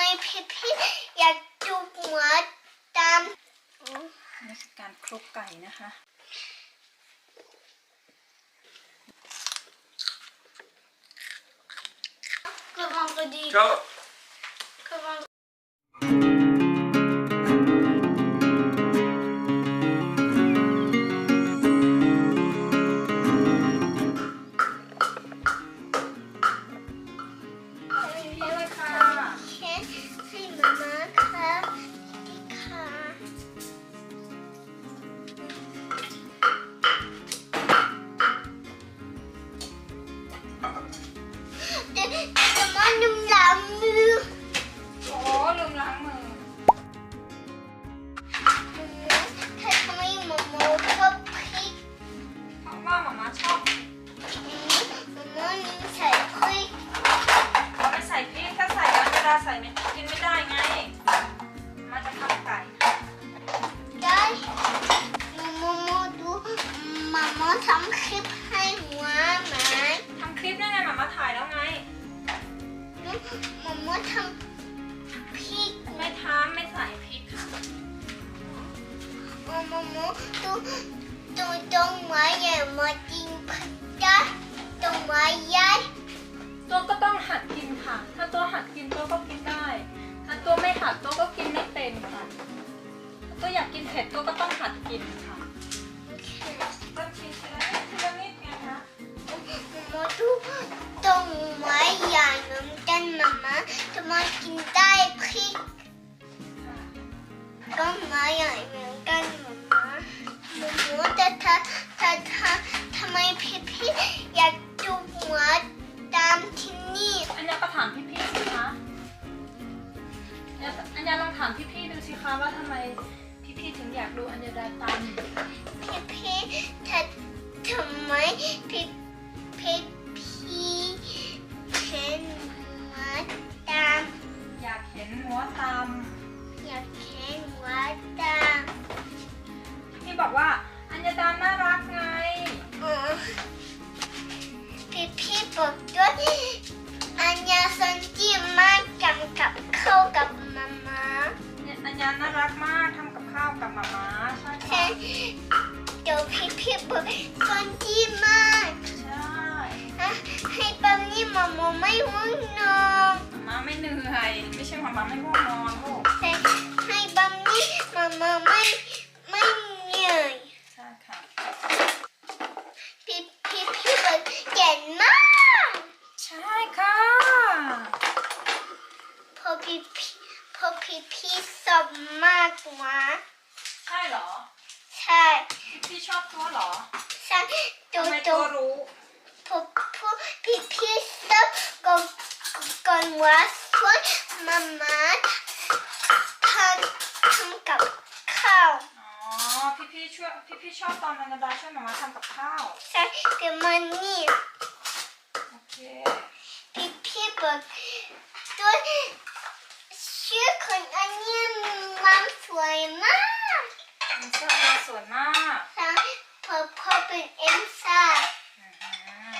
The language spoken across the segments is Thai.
ไมพี่พี่อยากดูหัวตามนี่คือการคลุกไก่นะคะ กระวังก็ดี Go. กระวัง มอหมอหมอดูดูตรงไม้ใหญ่มาจิงพริกจ้ะตรงไม้ใหญ่ตัวก็ต้องหัดกินค่ะ ถ้าตัวหัดกินตัวก็กินได้ ถ้าตัวไม่หัดตัวก็กินไม่เป็นค่ะ ตัวอยากกินเผ็ดตัวก็ต้องหัดกินค่ะโอเคต้องกินทีละนิดทีละนิดไงคะหมอดูตรงไม้ใหญ่เหมือนกันมาม่าจะมากินได้พริก ต้นไม้ใหญ่เหมือนกันหมอมาหมูหมูแต่ถ้าถ้าถ้าทำไมพี่พี่อยากจูบหัว ใช่แค่ค่ะเดี๋ยวพี่พี่บอกสันติมากใช่อะให้ปั๊มนี่มาม่าไม่ว่างนอนหมาม่าไม่เหนื่อย ไม่ใช่หมาม่าไม่ง่วงนอนลูกแต่ให้ปั๊มนี่มาม่าไม่ไม่เหนื่อย ใช่ค่ะ พี่พี่พี่บอกเก่งมาก ใช่ค่ะ พอพี่พี่พอพี่พี่สอบมากกว่า ใช่เหรอ ใช่ พี่ชอบตัวเหรอ ใช่ตั ทำ ว ไม ตั ตัว วรู้ พอพอพี่พี่สอบก่อน ก่อนว่าช่วยมาม่าทำทำกับข้าวอ๋อพี่พี่ๆช่วยพี่พี่ๆชอบตอนอัญญาดาช่วยหมาม่าทำกับข้าวใช่เดี๋ยวมันนี่โอเคพี่พี่บอกตัวชื่อคนอันนี้มันสวยมากมันเสื้อตัวสวยมากใช่พอพอเป็นเอ็มซ่า อืม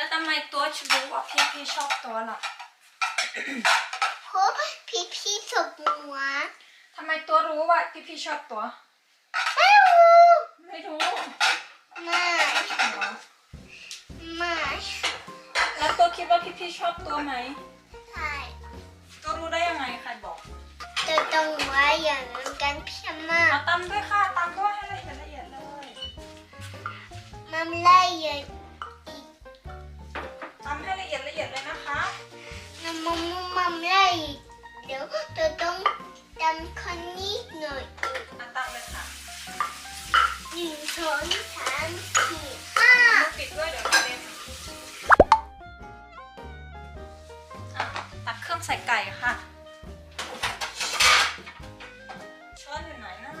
แล้วทำไมตัวชรู้ว่าพี่พี่ชอบตัวล่ะเพราะพี่พี่สบหัวทำไมตัวรู้ว่าพี่พี่ชอบตัว ไม่รู้ ไม่รู้ ไม่เหรอไม่แล้วตัวคิดว่าพี่พี่ชอบตัวไหมใช่ตัวรู้ได้ยังไงใครบอกจะต้องไว้อย่างนั้นกันพี่มาเอาตำด้วยค่ะตำด้วยให้ละเอียดละเอียดเลยมันไล่อย่า น้ำมันมันไล่เดี๋ยวจะต้องจำคนนี้หน่อยอะตำเลยค่ะหนึ่งสองสามสี่ห้าปิดด้วยเดี๋ยวกระเด็นอะตักเครื่องใส่ไก่ค่ะ ช้อนอยู่ไหนนะ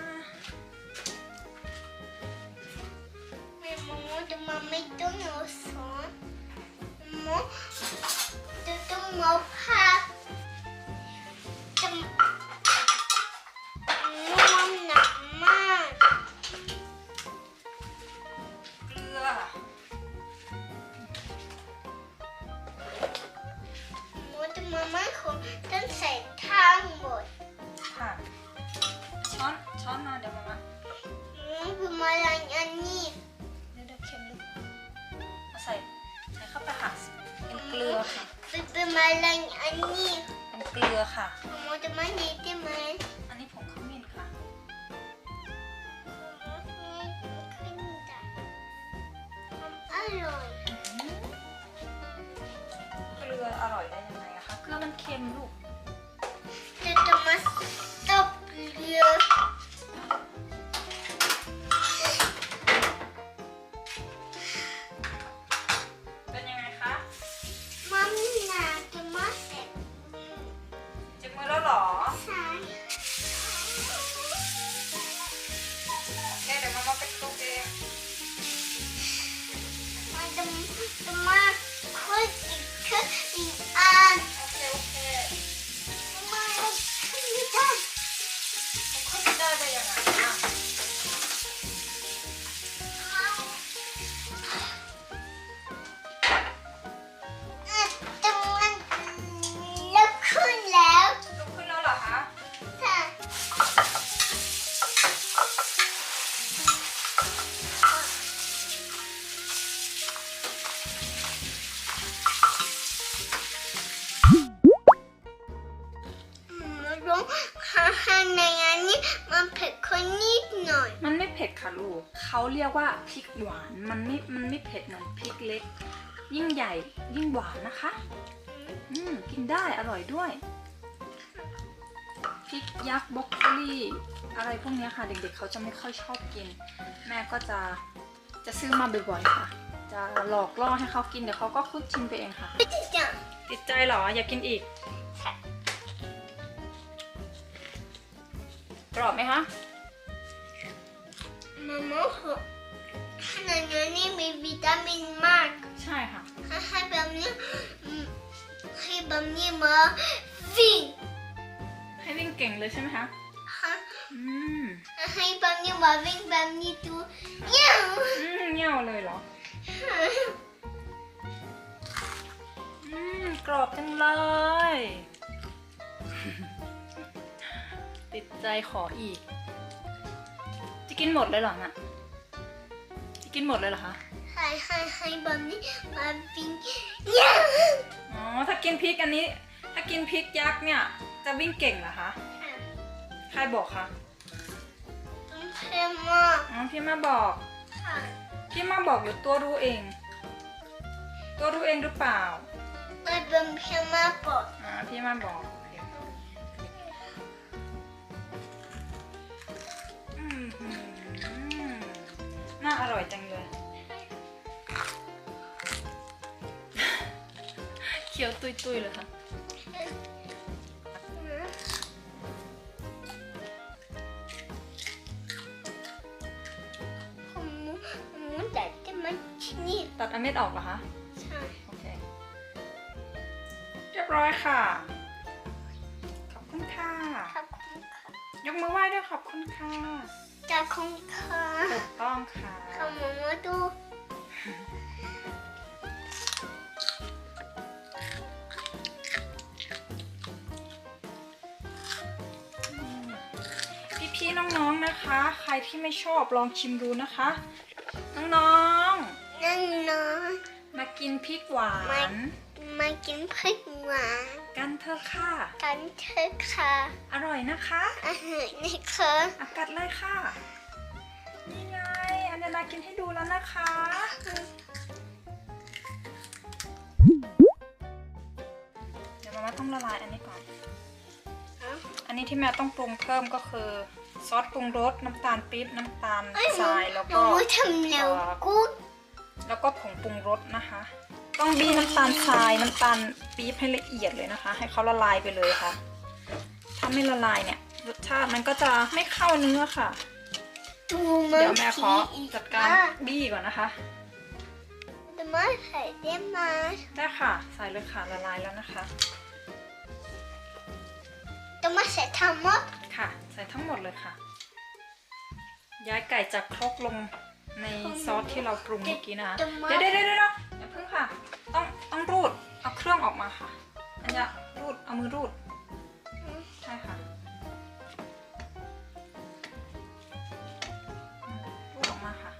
แม่มอจะมาไม่ต้องเอาสอนมอ จะ มาลังอันนี้เป็นเกลือค่ะ หมูจะมาเนยได้ไหมอันนี้ผงขมิ้นค่ะขึ้นจ้ะอร่อยเกลืออร่อยได้ยังไงอะคะ เกลือมันเค็มลูก จะจะมาตบเรือ เขาเรียกว่าพริกหวาน มันไม่ มันไม่เผ็ดเหมือนพริกเล็ก ยิ่งใหญ่ยิ่งหวานนะคะ อืม กินได้อร่อยด้วย พริกยักษ์บล็อกโคลี่อะไรพวกเนี้ยค่ะ เด็กๆเขาจะไม่ค่อยชอบกิน แม่ก็จะ จะซื้อมาบ่อยๆค่ะ จะหลอกล่อให้เขากิน เดี๋ยวเขาก็คุ้นชินไปเองค่ะไม่ได้จังติดใจเหรอ อยากกินอีก กรอบไหมคะ มาม่าหัวขนาดนี้มีวิตามินมาก ใช่ค่ะ ให้ให้แบบนี้อืมให้แบบนี้มาวิ่ง ให้วิ่งเก่งเลยใช่ไหมคะฮะอืมให้แบบนี้มาวิ่งแบบนี้ดูเยี่ยมอืมเงี้ยวเลยเหรอ อืมกรอบจังเลย ติดใจขออีกจะ กินหมดเลยเหรอน่ะจะกินหมดเลยเหรอคะให้ให้ให้แบบนี้มาวิ่งเยี่ยมอ๋อถ้ากินพริกอันนี้ ถ้ากินพริกยักษ์เนี่ยจะวิ่งเก่งเหรอคะใครบอกคะเผ็ดมากอ๋อพี่มาบอกค่ะพี่มาบอกหรือตัวรู้เอง ตัวรู้เองหรือเปล่าไม่เป็นเผ็ดมากปอดอ่าพี่มาบอก น่าอร่อยจังเลย เคี้ยวตุยๆเลยค่ะผมผมแต่จะมันที่นี่ตัดอันเม็ดออกเหรอคะ ใช่ โอเค เรียบร้อยค่ะ ขอบคุณค่ะ ขอบคุณค่ะ ยกมือไหว้ด้วยขอบคุณค่ะ จากคุณค่ะถูกต้องค่ะขโมยมาดูพี่ๆน้องๆนะคะ ใครที่ไม่ชอบลองชิมดูนะคะ น้องนั่นนอนๆมากินพริกหวาไม่นมากินพริกหวาน กันเถอะค่ะ กันเถอะค่ะ อร่อยนะคะอาหารนะคะอากัดเลยค่ะ นี่ไง อันเดนากินให้ดูแล้วนะคะ เดี๋ยวมาม่าต้องละลายอันนี้ก่อน อันนี้ที่แม่ต้องปรุงเพิ่มก็คือซอสปรุงรสน้ำตาลปี๊บน้ำตาลทรายแล้วหก็นูทำแล้วกูดแล้วก็ผงปรุงรสนะคะ ต้องบี้น้ำตาลทรายน้ำตาลปี๊บให้ละเอียดเลยนะคะ ให้เขาละลายไปเลยค่ะ ถ้าไม่ละลายเนี่ยรสชาติมันก็จะไม่เข้าเนื้อค่ะดูมันเดี๋ยวแม่ขออีกจัดการอะบี้ก่อนนะคะจะมาใส่ได้ไหมได้ค่ะใส่เลยค่ะละลายแล้วนะคะจะมาใส่ทั้งหมดค่ะ ใส่ทั้งหมดเลยค่ะ ย้ายไก่จากครกลงในซอสที่เราปรุงเมื่อกี้นะคะเดี๋ยวเดี๋ยวเดี๋ยว เดี๋ยวอย่าเพิ่งค่ะ ต้องต้องรูดเอาเครื่องออกมาค่ะ อันนี้รูดเอามือรูดใช่ค่ะอืมรูดออกมาค่ะ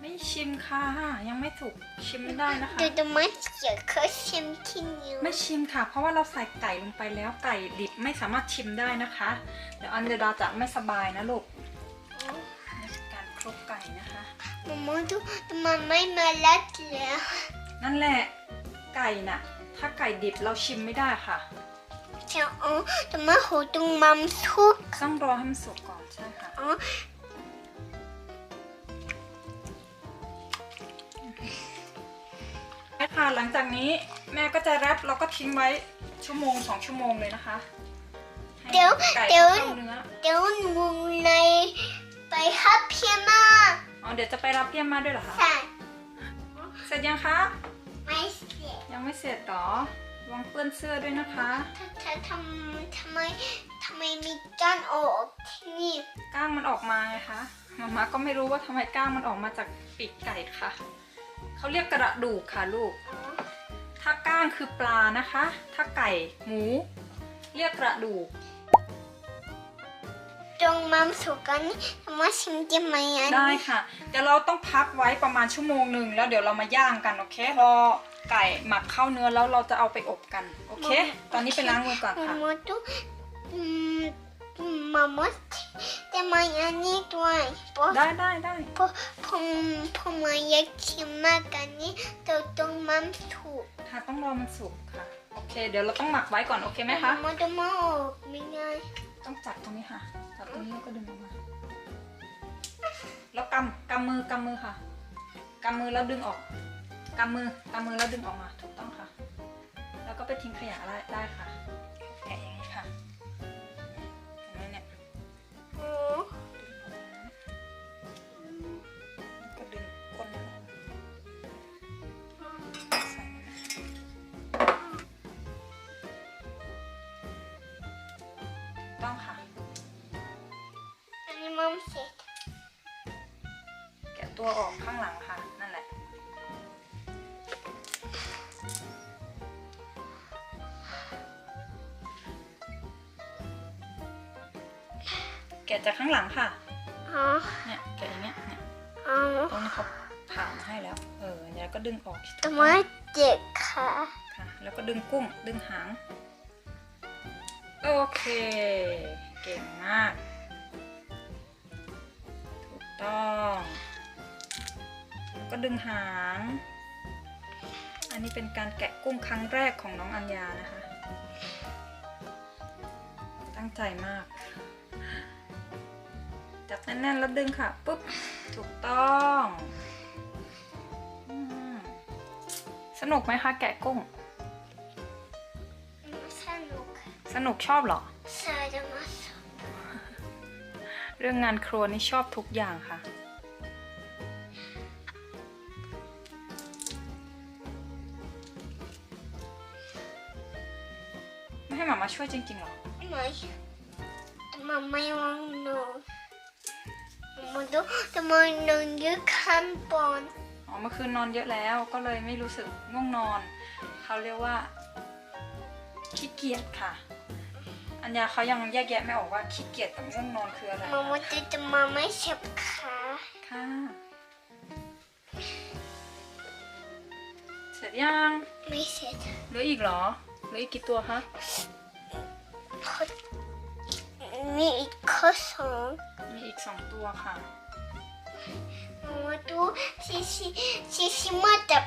ไม่ชิมค่ะ ยังไม่สุกชิมไม่ได้นะคะ เดี๋ยวจะมาเขียนเขาชิมที่นิ้วไม่ชิมค่ะ เพราะว่าเราใส่ไก่ลงไปแล้วไก่ดิบไม่สามารถชิมได้นะคะ เดี๋ยวอันเดดาจะไม่สบายนะลูกนี่ คือการคลุกไก่นะคะมามาดูมันไม่มาลัดแล้วนั่นแหละไก่น่ะ ถ้าไก่ดิบเราชิมไม่ได้ค่ะจะอ๋อจะมาหูตรงมัมทุกต้องรอให้มันสุกก่อนใช่ค่ะอ๋อแม่ค่ะหลังจากนี้แม่ก็จะแรปแล้วก็ทิ้งไว้ชั่วโมงสองชั่วโมงเลยนะคะให้เดี๋ยวไก่เดี๋ยวเข้าเนื้อเดี๋ยวหนูใน ไปฮับเพียมาอ๋อเดี๋ยวจะไปรับเยี่ยมมาด้วยเหรอคะใช่เสร็จยังคะไม่เสียยังไม่เสร็จหรอวางเปื้อนเสื้อด้วยนะคะถ้าถ้าทำทำไมทำไมมีการออกที่นี่ก้างมันออกมาไงคะมาม่าก็ไม่รู้ว่าทำไมก้างมันออกมาจากปีกไก่ค่ะเขาเรียกกระดูกค่ะลูกอ๋อถ้าก้างคือปลานะคะ ถ้าไก่หมู เรียกกระดูก ตรงมัมสุกันนี่มาชิมได้ไหมอันได้นี้ค่ะเดี๋ยวเราต้องพักไว้ประมาณชั่วโมงหนึ่งแล้วเดี๋ยวเรามาย่างกันโอเครอไก่หมักเข้าเนื้อแล้วเราจะเอาไปอบกันโอเค ตอนนี้ไปล้างมือก่อนมาค่ะมาดูอืมมามาแต่มาอันนี้ด้วยเพราะได้ได้ได้เพราะผมผมมาอยากชิมมากกันนี้ตัวตรงมัมถูกค่ะต้องรอมันสุกค่ะโอเค เดี๋ยวเราต้องหมักไว้ก่อนโอเคไหมคะมาดูมาออกไม่ง่าย ต้องจับตรงนี้ค่ะ จับตรงนี้แล้วก็ดึงออกมา แล้วกำกำมือกำมือค่ะกำมือแล้วดึงออกกำมือกำมือแล้วดึงออกมา ถูกต้องค่ะ แล้วก็ไปทิ้งขยะได้ได้ค่ะแกะอย่างนี้ค่ะเห็นไหมเนี่ย เสร็จแกะตัวออกข้างหลังค่ะ นั่นแหละ แกะจากข้างหลังค่ะ อ๋อเนี่ยแกะอย่างเงี้ยเนี่ยอ๋อตรงนี้เขาผ่ามาให้แล้ว เออเดี๋ยวก็ดึงออกแต่มาเจ็บขาค่ะ แล้วก็ดึงกุ้ง ดึงหาง โอเค เก่งมากถูก ก็ดึงหาง อันนี้เป็นการแกะกุ้งครั้งแรกของน้องอัญญานะคะ ตั้งใจมาก จับแน่นๆแล้วดึงค่ะปุ๊บ ถูกต้องอืมสนุกไหมคะแกะกุ้ง สนุก สนุกชอบเหรอใช่จะมาสอนเรื่องงานครัวนี่ชอบทุกอย่างค่ะ ให้หมามาช่วยจริงๆเหรอไม่แต่มาไม่วางนอนมาดูแต่มานอนเยอะขั้นบนอ๋อเมื่อคืนนอนเยอะแล้วก็เลยไม่รู้สึกง่วงนอน เขาเรียกว่าขี้เกียจค่ะ อัญญาเขายังแยกแยะไม่ออกว่าขี้เกียจกับง่วงนอนคืออะไรมามาดูแต่มาไม่เจ็บขาค่ะเสร็จยังไม่เสร็จเหลืออีกเหรอ เหลืออีกกี่ตัวคะข้อมีอีกข้อสองมีอีกสองตัวค่ะมาดูชิชิชิชิมาจับ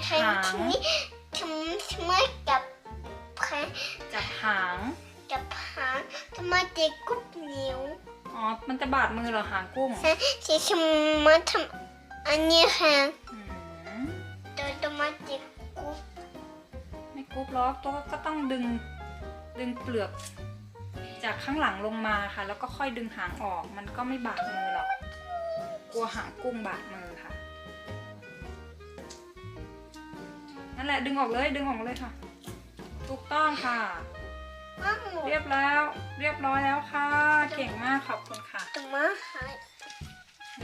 แทนหางที่นี้ทำชิมาจับแทนจับหางจับหางทำไมเด็กกุบนิ้วอ๋อ มันจะบาดมือเหรอหางกุ้งใช่ชิชิมาทำอันนี้แทน ไม่กรุบล็อกตัวก็ต้องดึงดึงเปลือกจากข้างหลังลงมาค่ะ แล้วก็ค่อยดึงหางออก มันก็ไม่บาดมือหรอก กลัวหางกุ้งบาดมือค่ะ นั่นแหละดึงออกเลยดึงออกเลยค่ะ ถูกต้องค่ะอ้าวเรียบแล้ว เรียบร้อยแล้วค่ะ เก่งมากขอบคุณค่ะตัวมาหาย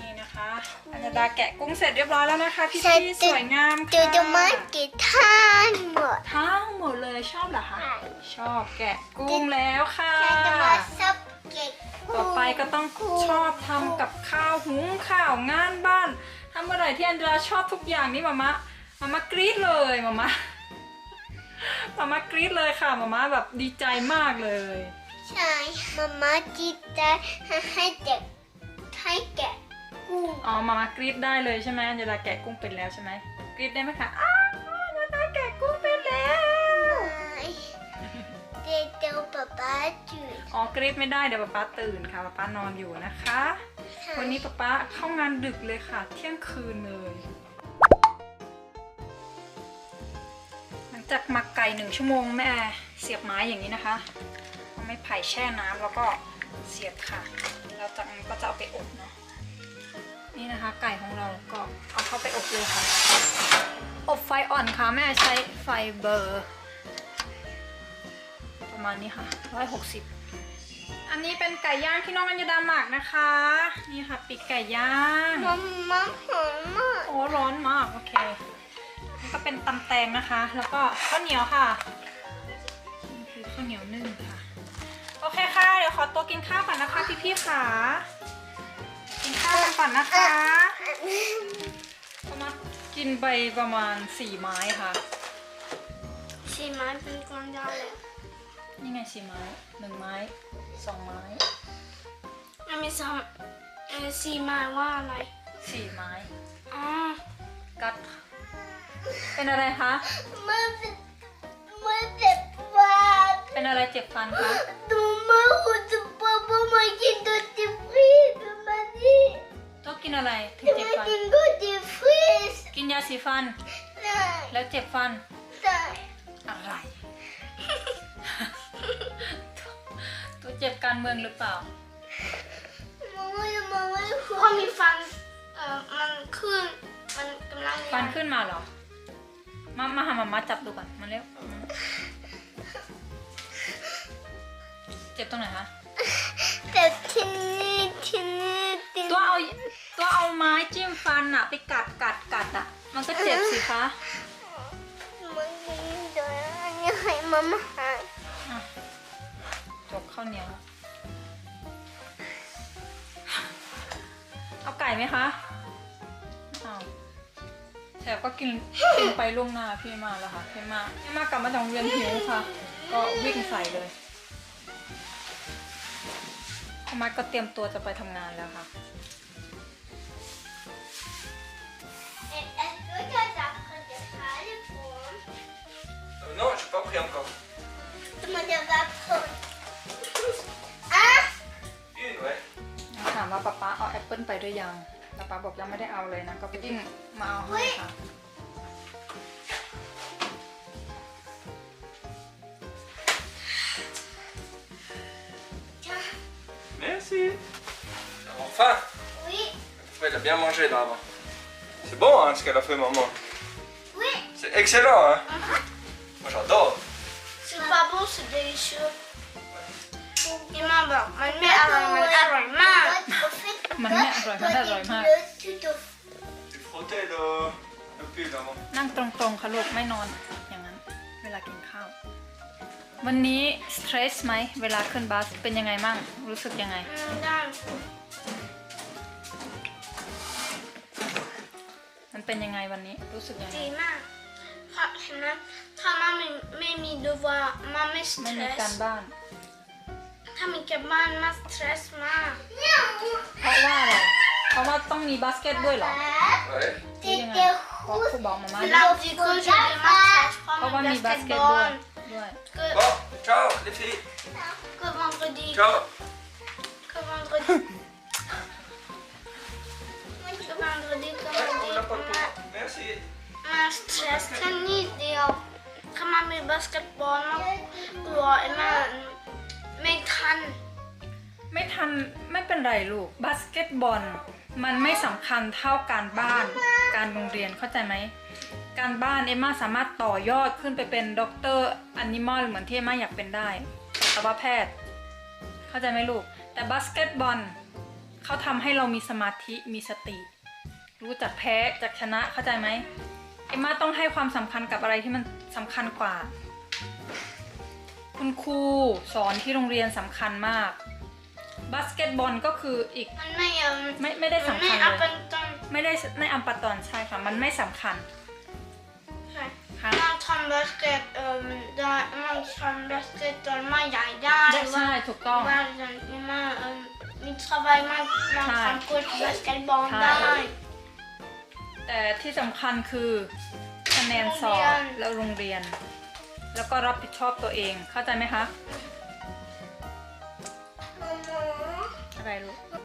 นี่นะคะอัญญาดาแกะกุ้งเสร็จเรียบร้อยแล้วนะคะพี่เสร็จพี่สวยงามเดี๋ยวค่ะจะมากินท่านหมดทั้งหมดเลยชอบเหรอคะใช่ชอบแกะกุ้งแล้วค่ะฉันจะมาซับเก็ตต่อไปก็ต้องชอบทำกับข้าวหุงข้าวงานบ้านทำอะไรที่อันดราชอบทุกอย่างนี่มามะมามากรี๊ดเลยมามะมามากรี๊ดเลยค่ะมามาแบบดีใจมากเลย ใช่มาม่าจิตใจให้เด็กให้แกะ กุ้งอ๋อมามากรี๊ดได้เลยใช่ไหมอันดาแกะกุ้งเป็นแล้วใช่ไหมกรี๊ดได้ไหมคะอ้าวอันดาแกะกุ้งเป็นแล้วเดี๋ยวเดี๋ยวป๊าป๊าจุดอ๋อกรี๊ดไม่ได้เดี๋ยวป๊าป๊าตื่นค่ะป๊าป๊านอนอยู่นะคะ วันนี้ป๊าป๊าเข้างานดึกเลยค่ะ เที่ยงคืนเลย หลังจากหมักไก่หนึ่งชั่วโมงแม่เสียบไม้อย่างนี้นะคะเอาไม้ไผ่แช่น้ำแล้วก็เสียบค่ะ แล้วจากนั้นก็จะเอาไปอบเนาะ นี่นะคะ ไก่ของเราก็เอาเข้าไปอบเลยค่ะ อบไฟอ่อนค่ะ แม่ใช้ไฟเบอร์ ประมาณนี้ค่ะร้อยหกสิบอันนี้เป็นไก่ย่างที่น้องอัญญาดาหมักนะคะ นี่ค่ะปีกไก่ย่างมาม่าหอมมากโอ้ร้อนมาก โอเคนี่ก็เป็นตำแตงนะคะ แล้วก็ข้าวเหนียวค่ะนี่คือข้าวเหนียวนึ่งค่ะ โอเคค่ะ เดี๋ยวขอตัวกินข้าวก่อนนะคะพี่ๆค่ะ กินข้าวกันก่อนนะคะประมาณกินไปประมาณสี่ไม้ค่ะ สีไม้เป็นกลางยาวเลยนี่ไงสี่ไม้หนึ่งไม้สองไม้มันมีสามเออสีไม้ว่าอะไรสี่ไม้อ๋อกัดค่ะเป็นอะไรคะมันเป็นมันเจ็บฟันเป็นอะไรเจ็บฟันคะดูมาหัวจะปะปะมากินตัว นอะไรถึงจะเจ็บมาฟัน กินตัวจิฟรีสกินยาสีฟันได้แล้วเจ็บฟันได้อะไร ตัวเจ็บการเมืองหรือเปล่ามาไม่มาไม่พอมีฟัน เอ่อ มันขึ้น มันกำลังฟันขึ้นมาเหรอ มา มาหามามาจับดูก่อน มาเร็ว เจ็บตรงไหนคะแต่ที่นี่ที่นี่ ที่ตัวเอาตัวเอาไม้จิ้มฟันอะไปกัดกัดกัดอะมันก็เจ็บสิคะมันกินเดี๋ยวอันนี้ให้มาม่าหาอะจกข้าวเหนียว เอาไก่ไหมคะเอาแถบก็กินกินไปล่วงหน้าพี่มาแล้วค่ะพี่มาพี่มากลับมาจากโรงเรียนหิวค่ะ ก็วิ่งใส่เลยพี่มาก็เตรียมตัวจะไปทำงานแล้วค่ะ Non, j'ai pas pris encore. มันจะรับคนอ่ะ Une, ouais. ถามว่าป๊าป๊าเอาแอปเปิลไปด้วยยังป๊าป๊าบอกยังไม่ได้เอาเลยนะ ก็ไปยิ่งมาเอาให้ค่ะ จ้า Merci. Enfin, Oui, elle a bien mangé là avant. C'est bon hein, ce qu'elle a fait maman. oui. C'est excellent hein. Moi j'adore. C'est pas bon, c'est délicieux. Et maman, man met arroy, man arroy, man. มันไม่อร่อยมันอร่อยมาก Tu frottais le, le pull avant. นั่งตรงๆค่ะลูกไม่นอนอย่างนั้น เวลากินข้าว วันนี้สเตรสไหมเวลาขึ้นบัสเป็นยังไงมั่งรู้สึกยังไงมันเป็นยังไงวันนี้รู้สึกยังไงดีมากค่ะเห็นไหม ถ้ามาไม่ไม่มีดูว่ามาไม่สเตไม่รมีสการบ้าน ถ้ามีการบ้านมาสเตรสมากเพราะว่าอะไรเพราะว่าต้องมีบาสเกตด้วยเหรอ Ouais. หรือยังไงเพราะครูบอกมาม่าเราดีก็จะได้มาสเตรสเพราะว่ามีบาสเกตด้วยด้วย ก็ Bon, ciao les filles. ก็วันก็ดี Ciao. ก็วันก็ดีก็วันก็ดีก็ Ouais, วัน on ดี l'a pas มา tout. Merci. มาสเตรสแค่นิดเดียว ถ้ามามีบาสเกตบอลมากกลัวไอ้มันไม่ทัน ไม่ทันไม่เป็นไรลูกบาสเกตบอล มันไม่สำคัญเท่าการบ้าน การโรงเรียนเข้าใจไหม การบ้านเอมมาสามารถต่อยอดขึ้นไปเป็นด็อกเตอร์แอนิมอลเหมือนที่เอมมาอยากเป็นได้สัตวแพทย์ เข้าใจไหมลูก แต่บาสเกตบอลเขาทำให้เรามีสมาธิมีสติ รู้จักแพ้จากชนะเข้าใจไหม เอ็มมาต้องให้ความสำคัญกับอะไรที่มันสำคัญกว่า คุณครูสอนที่โรงเรียนสำคัญมาก บาสเกตบอลก็คืออีกมันไม่เอ่อไม่ไม่ได้มันสำไม่คัญอัพเลยเป็นต้นไม่ได้ในอัมปะตอนใช่ค่ะ มันไม่สำคัญใช่ค่ะ man tar basket, um, där, man tar basket och man gör där. ใช่ถูกต้อง Världen, man, um, mitt travail, man, man Nej. kan gå till basketboll Nej. där. แต่ที่สำคัญคือคะแนนสอบโรงเรียนแล้วโรงเรียน แล้วก็รับผิดชอบตัวเองเข้าใจไหมคะ Mamma, อะไรลูก